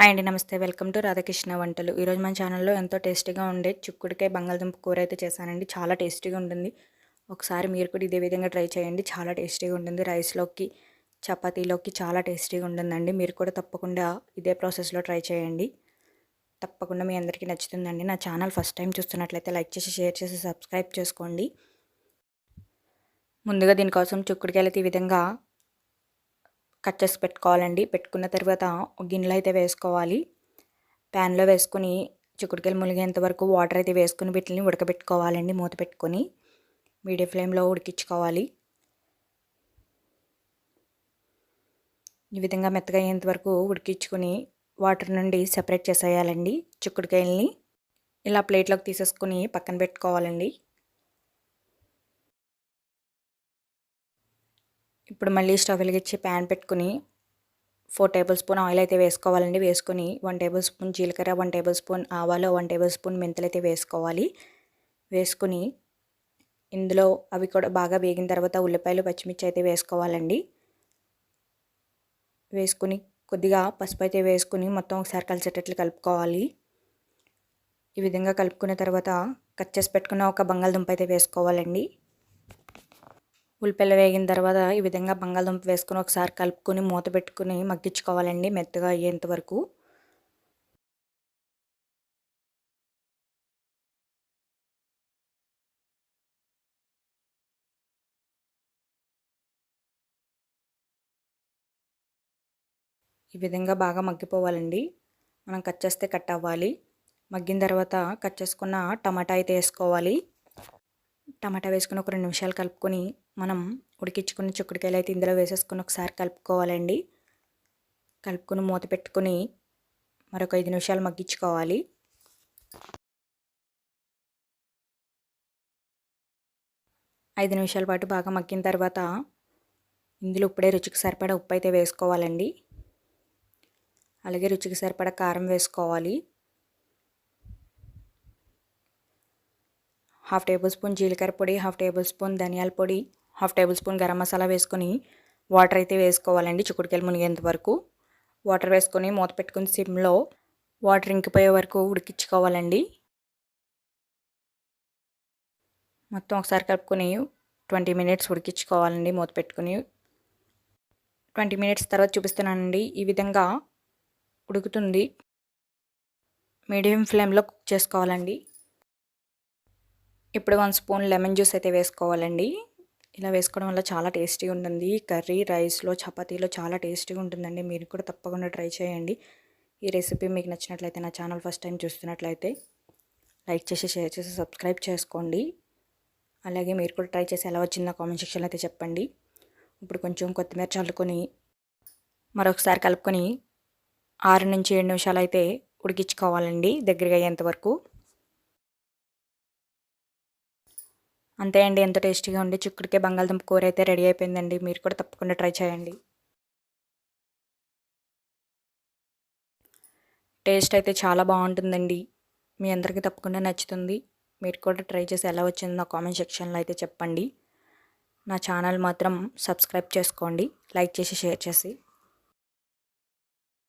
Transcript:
Hi అండి నమస్తే. Welcome to Radhakrishna వంటలు. ఈరోజు మన ఛానల్లో ఎంతో టేస్టీగా ఉండే చిక్కుడికాయ బంగాళదుంప కూర అయితే చేశానండి. చాలా టేస్టీగా ఉంటుంది. ఒకసారి మీరు కూడా ఇదే విధంగా ట్రై చేయండి. చాలా టేస్టీగా ఉంటుంది. రైస్లోకి చపాతీలోకి చాలా టేస్టీగా ఉంటుందండి. మీరు కూడా తప్పకుండా ఇదే ప్రాసెస్లో ట్రై చేయండి. తప్పకుండా మీ అందరికీ నచ్చుతుందండి. నా ఛానల్ ఫస్ట్ టైం చూస్తున్నట్లయితే లైక్ చేసి షేర్ చేసి సబ్స్క్రైబ్ చేసుకోండి. ముందుగా దీనికోసం చిక్కుడుకాయలు అయితే ఈ విధంగా కట్ చేసి పెట్టుకోవాలండి. పెట్టుకున్న తర్వాత గిన్నెలో అయితే వేసుకోవాలి. ప్యాన్లో వేసుకొని చిక్కుడుకాయలు మునిగేంత వరకు వాటర్ అయితే వేసుకుని వీటిని ఉడకబెట్టుకోవాలండి మూత పెట్టుకొని. మీడియం ఫ్లేమ్లో ఉడికించుకోవాలి. ఈ విధంగా మెత్తగా అయ్యేంత వరకు ఉడికించుకొని వాటర్ నుండి సెపరేట్ చేసేయాలండి చిక్కుడుకాయలని. ఇలా ప్లేట్లోకి తీసేసుకుని పక్కన పెట్టుకోవాలండి. ఇప్పుడు మళ్ళీ స్టవ్ వెలిగించి ప్యాన్ పెట్టుకుని ఫోర్ టేబుల్ స్పూన్ ఆయిల్ అయితే వేసుకోవాలండి. వేసుకొని వన్ టేబుల్ స్పూన్ జీలకర్ర వన్ టేబుల్ స్పూన్ ఆవాలు వన్ టేబుల్ స్పూన్ మెంతులు అయితే వేసుకోవాలి. వేసుకుని ఇందులో అవి కూడా బాగా వేగిన తర్వాత ఉల్లిపాయలు పచ్చిమిర్చి అయితే వేసుకోవాలండి. వేసుకుని కొద్దిగా పసుపు అయితే వేసుకుని మొత్తం ఒకసారి కలిసేటట్లు కలుపుకోవాలి. ఈ విధంగా కలుపుకున్న తర్వాత కట్ చేసి పెట్టుకున్న ఒక బంగాళదుంప అయితే వేసుకోవాలండి. ఉల్లిపాయలు వేగిన తర్వాత ఈ విధంగా బంగాళదుంప వేసుకొని ఒకసారి కలుపుకొని మూత పెట్టుకుని మగ్గించుకోవాలండి మెత్తగా అయ్యేంత వరకు. ఈ విధంగా బాగా మగ్గిపోవాలండి. మనం కట్ చేస్తే కట్ అవ్వాలి. మగ్గిన తర్వాత కట్ చేసుకున్న టమాటా అయితే వేసుకోవాలి. టమాటా వేసుకుని ఒక రెండు నిమిషాలు కలుపుకొని మనం ఉడికించుకున్న చిక్కుడుకాయలు అయితే ఇందులో వేసేసుకుని ఒకసారి కలుపుకోవాలండి. కలుపుకొని మూత పెట్టుకుని మరొక ఐదు నిమిషాలు మగ్గించుకోవాలి. ఐదు నిమిషాల పాటు బాగా మగ్గిన తర్వాత ఇందులో ఇప్పుడే రుచికి సరిపడా ఉప్పు అయితే వేసుకోవాలండి. అలాగే రుచికి సరిపడా కారం వేసుకోవాలి. హాఫ్ టేబుల్ స్పూన్ జీలకర్ర పొడి హాఫ్ టేబుల్ స్పూన్ ధనియాల పొడి half tablespoon garam masala వేసుకొని వాటర్ అయితే వేసుకోవాలండి చిక్కుడుకాయలు మునిగేంత వరకు. వాటర్ వేసుకొని మూత పెట్టుకుని సిమ్లో వాటర్ ఇంకిపోయే వరకు ఉడికించుకోవాలండి. మొత్తం ఒకసారి కలుపుకొని ట్వంటీ మినిట్స్ ఉడికించుకోవాలండి మూత పెట్టుకుని. ట్వంటీ మినిట్స్ తర్వాత చూపిస్తున్నానండి ఈ విధంగా ఉడుకుతుంది. మీడియం ఫ్లేమ్లో కుక్ చేసుకోవాలండి. ఇప్పుడు వన్ స్పూన్ లెమన్ జ్యూస్ అయితే వేసుకోవాలండి. ఇలా వేసుకోవడం వల్ల చాలా టేస్టీగా ఉంటుంది. కర్రీ రైస్లో చపాతీలో చాలా టేస్టీగా ఉంటుందండి. మీరు కూడా తప్పకుండా ట్రై చేయండి. ఈ రెసిపీ మీకు నచ్చినట్లయితే నా ఛానల్ ఫస్ట్ టైం చూస్తున్నట్లయితే లైక్ చేసి షేర్ చేసి సబ్స్క్రైబ్ చేసుకోండి. అలాగే మీరు కూడా ట్రై చేసి ఎలా వచ్చిందో కామెంట్ సెక్షన్లో అయితే చెప్పండి. ఇప్పుడు కొంచెం కొత్తిమీర చల్లుకొని మరొకసారి కలుపుకొని ఆరు నుంచి ఏడు నిమిషాలు అయితే ఉడికించుకోవాలండి దగ్గరగా అయ్యేంత వరకు. అంతే అండి ఎంత టేస్టీగా ఉండి చిక్కుడికే బంగాళదుంప కూర అయితే రెడీ అయిపోయిందండి. మీరు కూడా తప్పకుండా ట్రై చేయండి. టేస్ట్ అయితే చాలా బాగుంటుందండి. మీ అందరికీ తప్పకుండా నచ్చుతుంది. మీరు కూడా ట్రై చేసి ఎలా వచ్చిందో నా కామెంట్ సెక్షన్లో అయితే చెప్పండి. నా ఛానల్ మాత్రం సబ్స్క్రైబ్ చేసుకోండి. లైక్ చేసి షేర్ చేసి.